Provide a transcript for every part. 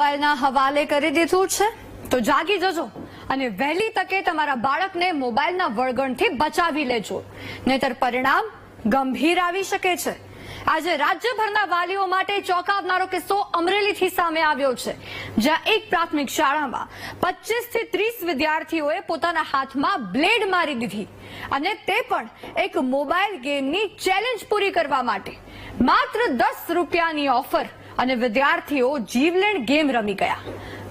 મોબાઈલના હવાલે કરી દીધું છે? તો જાગી જજો અને વહેલી તકે તમારા બાળકને મોબાઈલના વળગણથી બચાવી લેજો. નહીતર પરિણામ ગંભીર આવી શકે છે. આજે રાજ્યભરના વાલીઓ માટે ચોંકાવનારો કિસ્સો અમરેલીથી સામે આવ્યો છે. જ્યાં એક પ્રાથમિક શાળામાં પચીસથી ત્રીસ વિદ્યાર્થીઓએ પોતાના હાથમાં બ્લેડ મારી દીધી અને તે પણ એક મોબાઈલ ગેમની ચેલેન્જ પૂરી કરવા માટે. માત્ર દસ રૂપિયાની ઓફર અને વિદ્યાર્થીઓ જીવલેણ ગેમ રમી ગયા.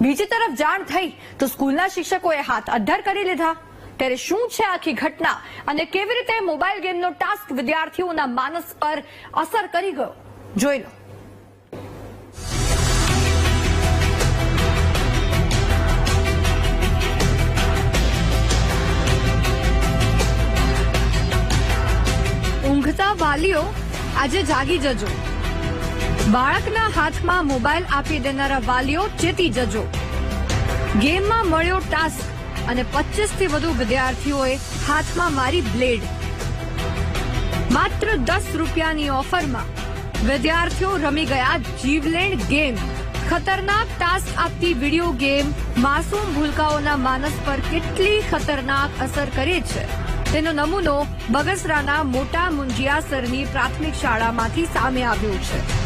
બીજી તરફ જાણ થઈ તો સ્કૂલના શિક્ષકોએ હાથ અદ્ધર કરી લીધા. ત્યારે શું છે આખી ઘટના અને કેવી રીતે મોબાઈલ ગેમનો ટાસ્ક વિદ્યાર્થીઓના માનસ પર અસર કરી ગયો? જોઈ લો. ઊંઘતા વાલીઓ આજે જાગી જજો. બાળકના હાથમાં મોબાઈલ આપી દેનારા વાલીઓ ચેતી જજો. ગેમમાં મળ્યો ટાસ્ક અને પચીસથી વધુ વિદ્યાર્થીઓએ હાથમાં મારી બ્લેડ. માત્ર દસ રૂપિયાની ઓફરમાં વિદ્યાર્થીઓ રમી ગયા જીવલેણ ગેમ. ખતરનાક ટાસ્ક આપતી વીડિયો ગેમ માસૂમ ભૂલકાઓના માનસ પર કેટલી ખતરનાક અસર કરે છે. તેનો નમૂનો બગસરાના મોટા મુંજિયાસરની પ્રાથમિક શાળામાંથી સામે આવ્યો છે.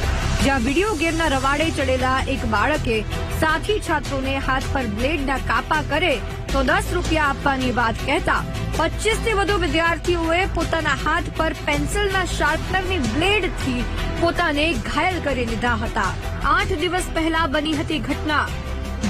જ્યાં વીડિયો ગેમના રવાડે ચડેલા એક બાળકે સાથી છાત્રોને હાથ પર બ્લેડના કાપા કરે તો દસ રૂપિયા આપવાની વાત કહેતા પચીસથી વધુ વિદ્યાર્થીઓએ પોતાના હાથ પર પેન્સિલના શાર્પનરની બ્લેડથી પોતાને ઘાયલ કરી લીધા હતા. આઠ દિવસ પહેલા બની હતી ઘટના.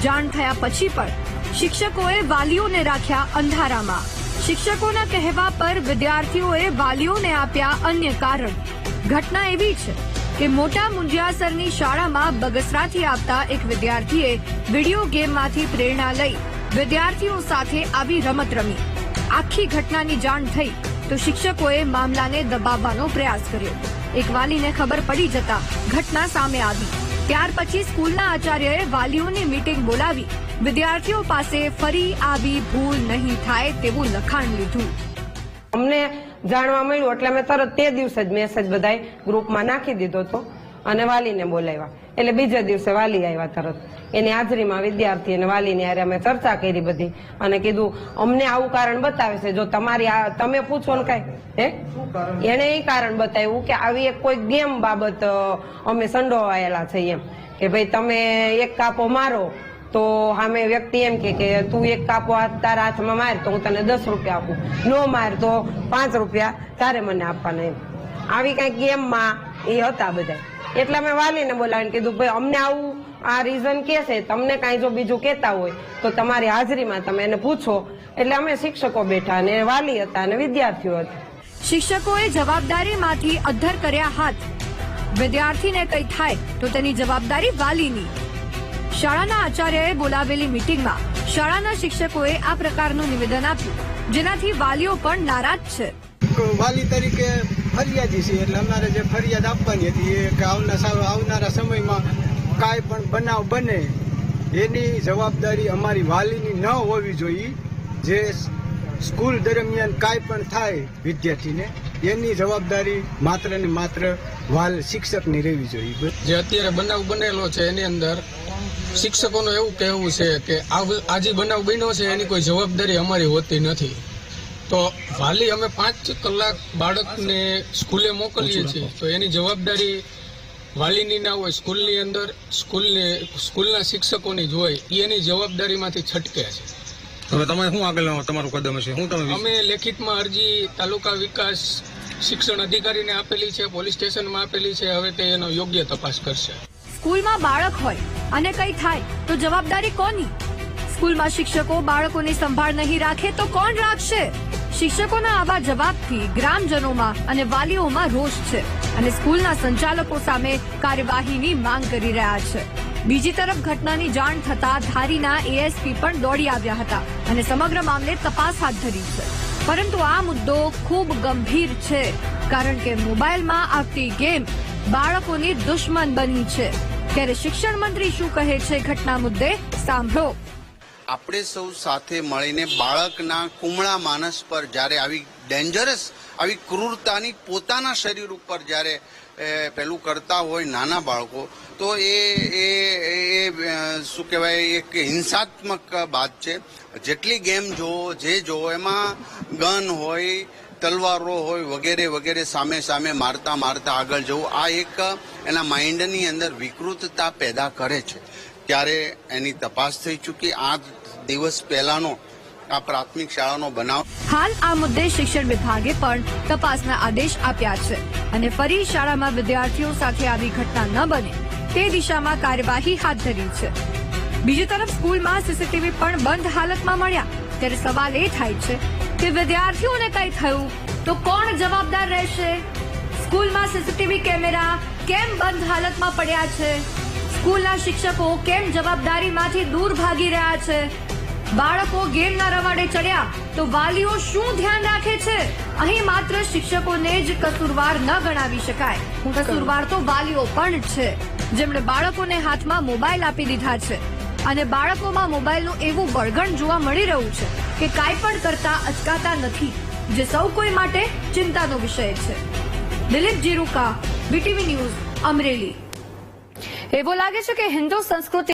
જાણ થયા પછી પણ શિક્ષકોએ વાલીઓને રાખ્યા અંધારામાં. શિક્ષકોના કહેવા પર વિદ્યાર્થીઓએ વાલીઓને આપ્યા અન્ય કારણ. ઘટના એવી છે કે મોટા મુંજિયાસરની શાળામાં બગસરાથી આવતા એક વિદ્યાર્થીએ વીડિયો ગેમમાંથી પ્રેરણા લઈ વિદ્યાર્થીઓ સાથે આવી રમત રમી. આખી ઘટનાની જાણ થઈ તો શિક્ષકોએ મામલાને દબાવવાનો પ્રયાસ કર્યો. એક વાલીને ખબર પડી જતા ઘટના સામે આવી. ત્યાર પછી સ્કૂલના આચાર્યએ વાલીઓની મીટિંગ બોલાવી વિદ્યાર્થીઓ પાસે ફરી આવી ભૂલ નહીં થાય તેવું લખાણ લીધું. અમને જાણવા મળ્યું એટલે અમે તરત તે દિવસે જ મેસેજ બધાય ગ્રુપમાં નાખી દીધો હતો અને વાલીને બોલાવ્યા. એટલે બીજા દિવસે વાલી આવ્યા તરત. એની હાજરીમાં વિદ્યાર્થી અને વાલીની હારે અમે ચર્ચા કરી બધી અને કીધું અમને આવું કારણ બતાવે છે. જો તમારી આ તમે પૂછો ને કઈ. હે? એને એ કારણ બતાવ્યું કે આવી એક કોઈ ગેમ બાબત અમે સંડોવાયેલા છે એમ. કે ભાઈ તમે એક કાપો મારો તો સામે વ્યક્તિ એમ કે કે તું એક કાપો હાથ તારા હાથમાં માર તો હું તને દસ રૂપિયા આપું. નો માર તો પાંચ રૂપિયા તારે મને આપવાના એમ. આવી કાંઈ ગેમમાં એ હતા બધા. એટલે મેં વાલીને બોલાવીને કીધું, ભાઈ, અમને આવું આ રીઝન કે છે, તમને કાંઈ જો બીજું કહેતા હોય, તો તમારી હાજરીમાં તમે એને પૂછો. એટલે અમે શિક્ષકો બેઠા અને વાલી હતા અને વિદ્યાર્થીઓ હતા. શિક્ષકોએ જવાબદારીમાંથી અધ્ધર કર્યા હાથ. વિદ્યાર્થીને કંઈ થાય તો તેની જવાબદારી વાલીની. શાળાના આચાર્યએ બોલાવેલી મીટિંગમાં શાળાના શિક્ષકોએ આ પ્રકારનું નિવેદન આપ્યું. જેનાથી વાલીઓ પણ નારાજ છે. વાલી તરીકે ફરિયાદી છે એટલે અમારે જે ફરિયાદ આપવાની હતી એ કે આવના સાવ- આવનારા સમયમાં કાંઈ પણ બનાવ બને એની જવાબદારી અમારી વાલીની ન હોવી જોઈએ. જે સ્કૂલ દરમિયાન કાંઈ પણ થાય વિદ્યાર્થીને એની જવાબદારી માત્ર ને માત્ર વાલ શિક્ષકની રહેવી જોઈએ. જે અત્યારે બનાવ બનેલો છે એની અંદર શિક્ષકોનું એવું કહેવું છે કે આ જે બનાવ બન્યો છે એની કોઈ જવાબદારી અમારી હોતી નથી. તો વાલી અમે પાંચ કલાક બાળકને સ્કૂલે મોકલીએ છીએ. તો એની જવાબદારી વાલીની ના હોય સ્કૂલની અંદર સ્કૂલની સ્કૂલના શિક્ષકોની જ હોય એની જવાબદારીમાંથી છટકે છે. હવે તમે શું આગળ તમારું કદમ છે. શું તમે અમે લેખિતમાં અરજી તાલુકા વિકાસ શિક્ષણ અધિકારીને આપેલી છે પોલીસ સ્ટેશનમાં આપેલી છે. હવે તે એનો યોગ્ય તપાસ કરશે. સ્કૂલમાં બાળક હોય અને કંઈ થાય તો જવાબદારી કોની? સ્કૂલમાં શિક્ષકો બાળકોની સંભાળ નહીં રાખે તો કોણ રાખશે? શિક્ષકોના આવા જવાબથી ગ્રામજનોમાં અને વાલીઓમાં રોષ છે અને સ્કૂલના સંચાલકો સામે કાર્યવાહીની માંગ કરી રહ્યા છે. બીજી તરફ ઘટનાની જાણ થતા ધારીના એએસપી પણ દોડી આવ્યા હતા અને સમગ્ર મામલે તપાસ હાથ ધરી છે. પરંતુ આ મુદ્દો ખૂબ ગંભીર છે, કારણ કે મોબાઈલમાં આવતી ગેમ બાળકોની દુશ્મન બની છે. ત્યારે શિક્ષણ મંત્રી શું કહે છે? ઘટના મુદ્દે સાંભળો. આપણે સૌ સાથે મળીને બાળકના કુમળા માનસ પર જ્યારે આવી ડેન્જરસ આવી ક્રૂરતાની પોતાના શરીર ઉપર જ્યારે પેલું કરતા હોય નાના બાળકો, તો એ એ એ શું કહેવાય, એક હિંસાત્મક બાત છે. જેટલી ગેમ જોવો જે જોવો એમાં ગન હોય તલવારો હોય, વગેરે વગેરે સામે સામે મારતા મારતા આગળ જવું, આ એક એના માઇન્ડની અંદર વિકૃતતા પેદા કરે છે. ત્યારે એની તપાસ થઈ ચૂકી. આ દિવસ પહેલાનો, આ પ્રાથમિક શાળાનો બનાવ હાલ આ મુદ્દે શિક્ષણ વિભાગે પણ તપાસના આદેશ આપ્યા છે અને ફરી શાળામાં વિદ્યાર્થીઓ સાથે આવી ઘટના ન બને તે દિશામાં કાર્યવાહી હાથ ધરી છે. બીજી તરફ સ્કૂલમાં સીસીટીવી પણ બંધ હાલતમાં મળ્યા. ત્યારે સવાલ એ થાય છે કે વિદ્યાર્થીઓને કંઈ થયું તો કોણ જવાબદાર રહેશે? સ્કૂલમાં સીસીટીવી કેમેરા કેમ બંધ હાલતમાં પડ્યા છે? સ્કૂલના શિક્ષકો કેમ જવાબદારીમાંથી દૂર ભાગી રહ્યા છે? બાળકો ગેમના રવાડે ચડ્યા તો વાલીઓ શું ધ્યાન રાખે છે? અહીં માત્ર શિક્ષકોને જ કસૂરવાર ન ગણાવી શકાય. કસૂરવાર તો વાલીઓ પણ છે. જેમણે બાળકોને હાથમાં મોબાઈલ આપી દીધા છે. અને બાળકોમાં મોબાઈલનું એવું બળગણ જોવા મળી રહ્યું છે કે કાંઈ પણ કરતા અચકાતા નથી, જે સૌ કોઈ માટે ચિંતાનો વિષય છે. Dilip Jiruka BTV news, Amreli. એવો લાગે છે કે હિન્દુ સંસ્કૃતિ